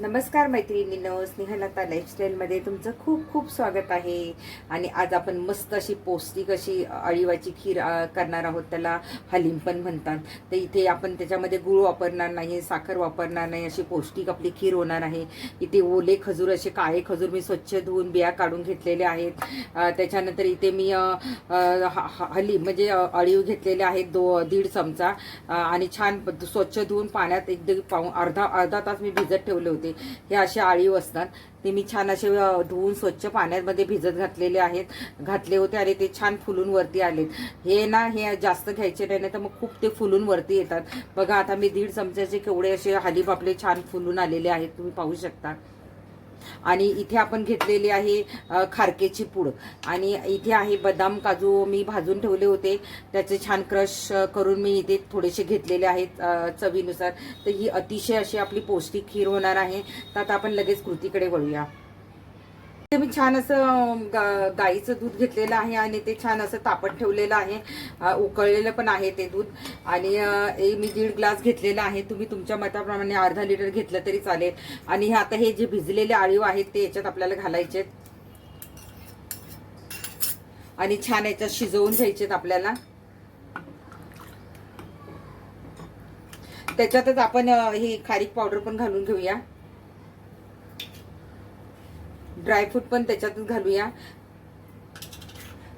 नमस्कार मैत्रिणींनो स्नेहलता लाईफस्टाईलमध्ये तुमचं खूप खूप स्वागत आहे. आणि आज आपण मस्त अशी पौष्टिक अशी अळीवाची खीर करणार आहोत. त्याला हलीम पण म्हणतात. तर इथे आपण त्याच्यामध्ये गुळ वापरणार नाही साखर वापरणार नाही अशी पौष्टिक आपली खीर होणार आहे. इथे ओले खजूर असे काळे खजूर मी स्वच्छ धुवून बिया काढून घेतलेले आहेत. त्याच्यानंतर इथे मी हलीम म्हणजे अळीव घेतलेले आहेत दो दीड चमचा. आणि छान स्वच्छ धुवून पाण्यात एकदम पाऊन अर्धा अर्धा तास मी भिजत ठेवले होते. हे अशा आळीव असतात ते मी छान असे धुवून स्वच्छ पाण्यामध्ये भिजत घातलेले आहेत. घातले होते आणि ते छान फुलून वरती आलेत. हे ना हे जास्त घ्यायचे नाही नाही तर मग खूप ते फुलून वरती येतात. बघा आता मी दीड चमच्याचे केवढे असे हालीबापले छान फुलून आलेले आहेत. तुम्ही पाहू शकता. आणि इथे आपण घेतलेली आहे खारकेची पूड. आणि इथे आहे बदाम काजू मी भाजून ठेवले होते. त्याचे छान क्रश करून मी इथे थोडेसे घेतलेले आहेत चवीनुसार. तर ही अतिशय अशी आपली पौष्टिक खीर होणार आहे. तर आता आपण लगेच कृतीकडे वळूया. ते मी छान असं गा- गाईचं दूध घेतलेलं आहे आणि ते छान असं तापत ठेवलेलं आहे. उकळलेलं पण आहे ते दूध. आणि हे मी दीड ग्लास घेतलेला आहे. तुम्ही तुमच्या मताप्रमाणे अर्धा लिटर घेतलं तरी चालेल. आणि हे आता हे जे भिजलेले आळीव आहेत ते याच्यात आपल्याला घालायचे आणि छान याच्यात शिजवून घ्यायचेत आपल्याला. त्याच्यातच आपण ही खारीक पावडर पण घालून घेऊया. ड्रायफ्रूट पण त्याच्यातच घालूया.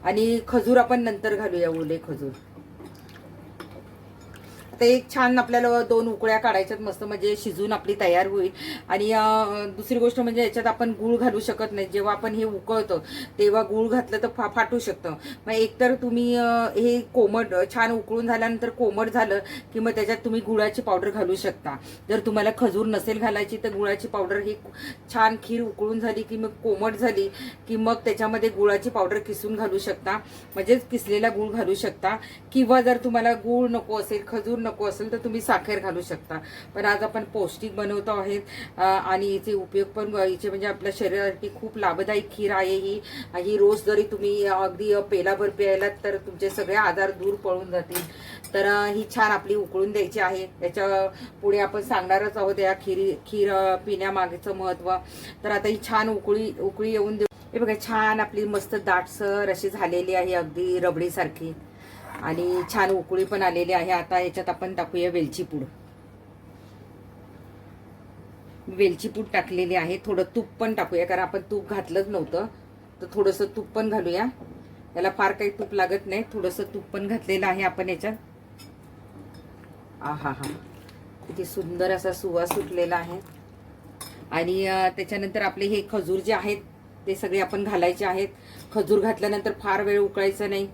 आणि खजूर आपण नंतर घालूया ओले खजूर. तर एक छान आपल्याला दोन उकळ्या काढायच्यात मस्त म्हणजे शिजून आपली तयार होईल. आणि दुसरी गोष्ट म्हणजे याच्यात आपण गूळ घालू शकत नाही. जेव्हा आपण हे उकळतो तेव्हा गूळ घातलं तर फा फाटू शकतं. मग एकतर तुम्ही हे कोमट छान उकळून झाल्यानंतर कोमट झालं की मग त्याच्यात तुम्ही गुळाची पावडर घालू शकता. जर तुम्हाला खजूर नसेल घालायची तर गुळाची पावडर ही छान खीर उकळून झाली की मग कोमट झाली की मग त्याच्यामध्ये गुळाची पावडर किसून घालू शकता. म्हणजेच किसलेला गूळ घालू शकता. किंवा जर तुम्हाला गूळ नको असेल खजूर नको नको असेल तर तुम्ही साखर घालू शकता. पण आज आपण पौष्टिक बनवतो आहेत आणि हिचे उपयोग पण हिचे म्हणजे आपल्या शरीरासाठी खूप लाभदायी खीर आहे ही. ही रोज जरी तुम्ही अगदी पेलाभर प्यायलात तर तुमचे सगळे आजार दूर पळून जातील. तर ही छान आपली उकळून द्यायची आहे. याच्यापुढे आपण सांगणारच आहोत या खीर खीर पिण्यामागेचं महत्त्व. तर आता ही छान उकळी उकळी येऊन देऊ. हे बघा छान आपली मस्त दाटसर अशी झालेली आहे अगदी रबडीसारखी. आणि छान उकळी पण आलेली आहे. आता याच्यात आपण टाकूया वेलची पूड. वेलची पूड टाकलेली आहे. थोडं तूप पण टाकूया कारण आपण तूप घातलंच नव्हतं. तर थोडंसं तूप पण घालूया. याला फार काही तूप लागत नाही. थोडंसं तूप पण घातलेलं आहे आपण याच्यात. आ हा. हा किती सुंदर असा सुवास सुटलेला आहे. आणि त्याच्यानंतर आपले हे खजूर जे आहेत ते सगळे आपण घालायचे आहेत. खजूर घातल्यानंतर फार वेळ उकळायचं नाही.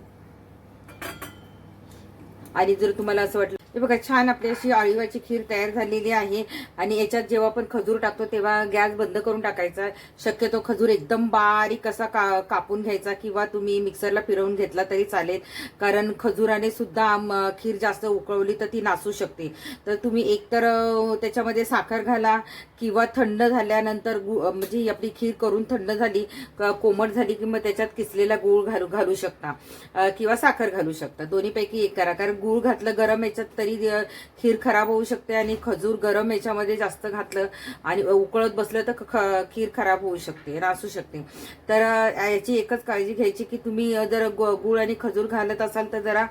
आणि जर तुम्हाला असं वाटलं हे बघा छान आपली अशी अळीवाची खीर तयार झालेली आहे. आणि याच्यात जेव्हा आपण खजूर टाकतो तेव्हा गॅस बंद करून टाकायचा. शक्यतो खजूर एकदम बारीक असा का कापून घ्यायचा किंवा तुम्ही मिक्सरला फिरवून घेतला तरी चालेल. कारण खजुराने सुद्धा खीर जास्त उकळवली तर ती नासू शकते. तर तुम्ही एकतर त्याच्यामध्ये साखर घाला किंवा थंड झाल्यानंतर गु म्हणजे आपली खीर करून थंड झाली कोमट झाली की मग त्याच्यात किसलेला गूळ घालू घालू शकता. किंवा साखर घालू शकता. दोन्हीपैकी एक करा. कारण गूळ घातलं गरम याच्यात तरी खीर खराब होऊ शकते आणि खजूर गरम याच्यामध्ये जास्त घातलं आणि उकळत बसलं तर ख- खीर खराब होऊ शकते रासू शकते. तर याची एकच काळजी घ्यायची की तुम्ही जर गुळ गूळ आणि खजूर घालत असाल तर जरा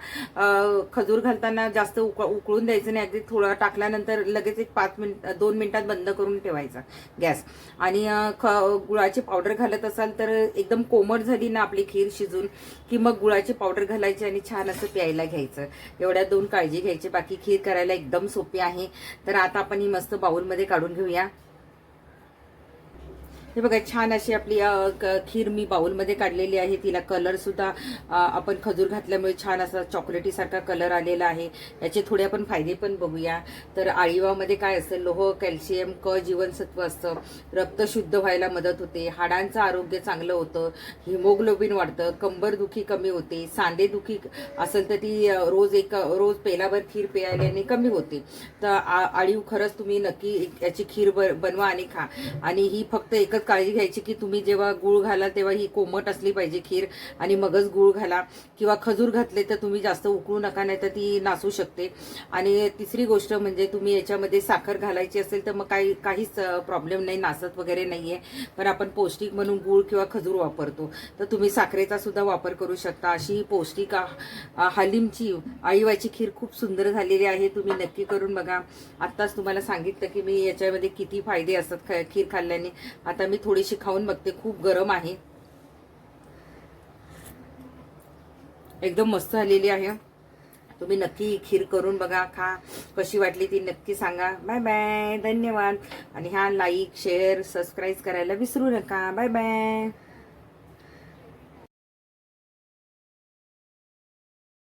खजूर घालताना जास्त उक उकळून द्यायचं नाही. अगदी थोडं टाकल्यानंतर लगेच एक पाच मिनिट दोन मिनिटात बंद करून ठेवायचा गॅस. आणि ख गुळाची पावडर घालत असाल तर एकदम कोमट झाली ना आपली खीर शिजून की मग गुळाची पावडर घालायची आणि छान असं प्यायला घ्यायचं. एवढ्या दोन काळजी घ्यायची. बाकी खीर करायला एकदम सोपी आहे. तर आता आपण ही मस्त बाउलमध्ये काढून घेऊया. हे बघा छान अशी आपली क- खीर मी बाउलमध्ये काढलेली आहे. तिला कलर सुद्धा आपण खजूर घातल्यामुळे छान असा चॉकलेटीसारखा कलर आलेला आहे. याचे थोडे आपण फायदे पण बघूया. तर आळीवामध्ये काय असतं लोह कॅल्शियम क जीवनसत्व असतं. रक्त शुद्ध व्हायला मदत होते. हाडांचं आरोग्य चांगलं होतं. हिमोग्लोबिन वाढतं. कंबरदुखी कमी होते. सांधेदुखी असेल तर ती रोज एक रोज पेलाभर खीर प्यायल्याने कमी होते. तर आ- आळीव खरंच तुम्ही नक्की एक- याची खीर बनवा आणि खा. आणि ही फक्त एकच काळजी घ्यायची की तुम्ही जेव्हा गुळ घाला तेव्हा ही कोमट असली पाहिजे खीर आणि मगच गुळ घाला. किंवा खजूर घातले तर तुम्ही जास्त उकळू नका नाही तर ती नासू शकते. आणि तिसरी गोष्ट म्हणजे तुम्ही याच्यामध्ये साखर घालायची असेल तर मग काही काहीच प्रॉब्लेम नाही नासत वगैरे नाहीये. पण आपण पौष्टिक म्हणून गुळ किंवा खजूर वापरतो. तर तुम्ही साखरेचा सुद्धा वापर करू शकता. अशी पौष्टिक हालिमची आ- खीर खूप सुंदर झालेली आहे. तुम्ही नक्की करून बघा. आत्ताच तुम्हाला सांगितलं की मी याच्यामध्ये किती फायदे असतात ख- खीर खाल्ल्याने. आता मी थोडीशी खाऊन बघते खूप गरम आहे. एकदम मस्त आलेली आहे. तुम्ही नक्की खीर करून बघा खा. कशी वाटली ती नक्की सांगा. बाय बाय धन्यवाद. आणि हा लाईक शेअर सबस्क्राईब करायला विसरू नका. Bye bye